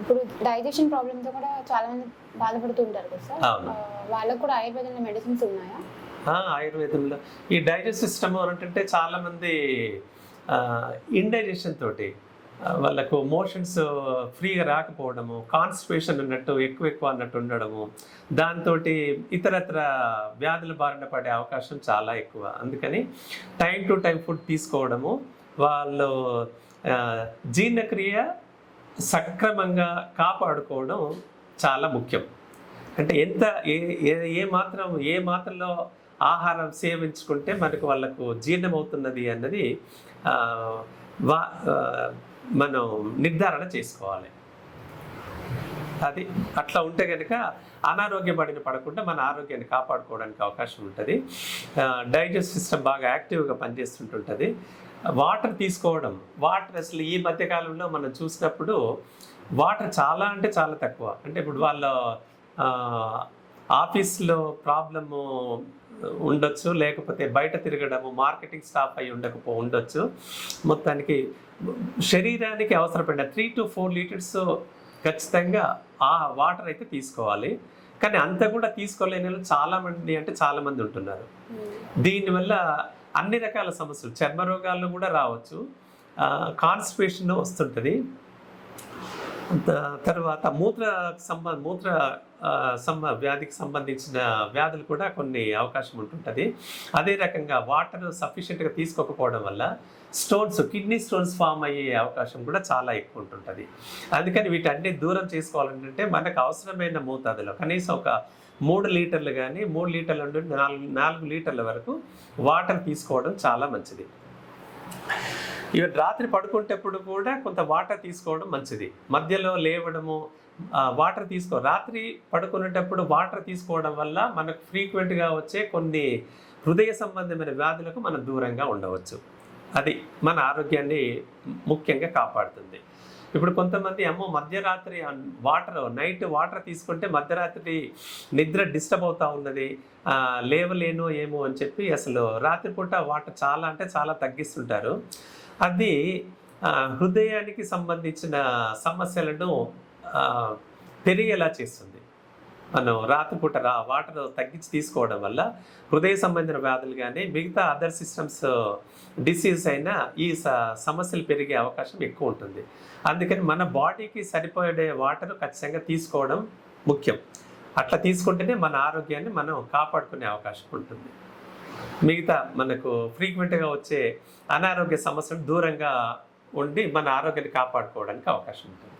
ఇప్పుడు డైజెషన్ ప్రాబ్లమ్తో కూడా చాలా మంది బాధపడుతూ ఉంటారు కదా సార్. వాళ్ళకు కూడా ఆయుర్వేదంలో మెడిసిన్స్ ఉన్నాయా? ఆయుర్వేదంలో. ఈ డైజెస్ట్ సిస్టమ్ అంటే చాలామంది ఇండైజెషన్ తోటి వాళ్ళకు మోషన్స్ ఫ్రీగా రాకపోవడము కాన్స్టిపేషన్ అన్నట్టు ఎక్కువ ఎక్కువ అన్నట్టు ఉండడము దాంతో ఇతరత్ర వ్యాధుల బారిన పడే అవకాశం చాలా ఎక్కువ. అందుకని టైం టు టైం ఫుడ్ తీసుకోవడము వాళ్ళు జీర్ణక్రియ సక్రమంగా కాపాడుకోవడం చాలా ముఖ్యం. అంటే ఎంత ఏ ఏ ఏ మాత్రం ఏ మాత్రలో ఆహారం సేవించుకుంటే మనకు వాళ్ళకు జీర్ణమవుతున్నది అన్నది వా మనం నిర్ధారణ చేసుకోవాలి. అది అట్లా ఉంటే కనుక అనారోగ్య పడిన పడకుండా మన ఆరోగ్యాన్ని కాపాడుకోవడానికి అవకాశం ఉంటుంది. డైజెస్ట్ సిస్టమ్ బాగా యాక్టివ్గా పనిచేస్తుంటుంటుంది. వాటర్ తీసుకోవడం వాటర్ అసలు ఈ మధ్యకాలంలో మనం చూసినప్పుడు వాటర్ చాలా అంటే చాలా తక్కువ. అంటే ఇప్పుడు వాళ్ళ ఆఫీస్లో ప్రాబ్లము ఉండొచ్చు లేకపోతే బయట తిరగడము మార్కెటింగ్ స్టాఫ్ అయి ఉండకపో ఉండొచ్చు. మొత్తానికి శరీరానికి అవసరపడిన త్రీ టు ఫోర్ లీటర్స్ ఖచ్చితంగా ఆ వాటర్ అయితే తీసుకోవాలి. కానీ అంత కూడా తీసుకోలేని వాళ్ళు చాలా మంది అంటే చాలా మంది ఉంటున్నారు దీనివల్ల అన్ని రకాల సమస్యలు చర్మ రోగాలు కూడా రావచ్చు. కాన్స్టిపేషన్ వస్తుంటుంది. తర్వాత మూత్ర సంబ మూత్ర సంబ వ్యాధికి సంబంధించిన వ్యాధులు కూడా కొన్ని అవకాశం ఉంటుంటుంది. అదే రకంగా వాటర్ సఫిషియెంట్గా తీసుకోకపోవడం వల్ల స్టోన్స్ కిడ్నీ స్టోన్స్ ఫామ్ అయ్యే అవకాశం కూడా చాలా ఎక్కువ ఉంటుంటుంది. అందుకని వీటన్ని దూరం చేసుకోవాలంటే మనకు అవసరమైన మోతాదులో కనీసం ఒక మూడు లీటర్లు కానీ మూడు లీటర్ల నుండి నాలుగు నాలుగు లీటర్ల వరకు వాటర్ తీసుకోవడం చాలా మంచిది. ఈవెన్ రాత్రి పడుకునేటప్పుడు కూడా కొంత వాటర్ తీసుకోవడం మంచిది. మధ్యలో లేవడము వాటర్ తీసుకో రాత్రి పడుకునేటప్పుడు వాటర్ తీసుకోవడం వల్ల మనకు ఫ్రీక్వెంట్గా వచ్చే కొన్ని హృదయ సంబంధమైన వ్యాధులకు మనం దూరంగా ఉండవచ్చు. అది మన ఆరోగ్యాన్ని ముఖ్యంగా కాపాడుతుంది. ఇప్పుడు కొంతమంది అమ్మో మధ్యరాత్రి వాటర్ నైట్ వాటర్ తీసుకుంటే మధ్యరాత్రి నిద్ర డిస్టర్బ్ అవుతా ఉన్నది. లేవలేను ఏమో అని చెప్పి అసలు రాత్రిపూట వాటర్ చాలా అంటే చాలా తగ్గిస్తుంటారు. అది హృదయానికి సంబంధించిన సమస్యలను పెరిగేలా చేస్తుంది. మనం రాత్రిపూట రా వాటర్ తగ్గించి తీసుకోవడం వల్ల హృదయ సంబంధించిన వ్యాధులు కానీ మిగతా అదర్ సిస్టమ్స్ డిసీజ్ అయినా ఈ స- సమస్యలు పెరిగే అవకాశం ఎక్కువ ఉంటుంది. అందుకని మన బాడీకి సరిపోయే వాటర్ ఖచ్చితంగా తీసుకోవడం ముఖ్యం. అట్లా తీసుకుంటేనే మన ఆరోగ్యాన్ని మనం కాపాడుకునే అవకాశం ఉంటుంది. మిగతా మనకు ఫ్రీక్వెంట్గా వచ్చే అనారోగ్య సమస్యలు దూరంగా ఉండి మన ఆరోగ్యాన్ని కాపాడుకోవడానికి అవకాశం ఉంటుంది.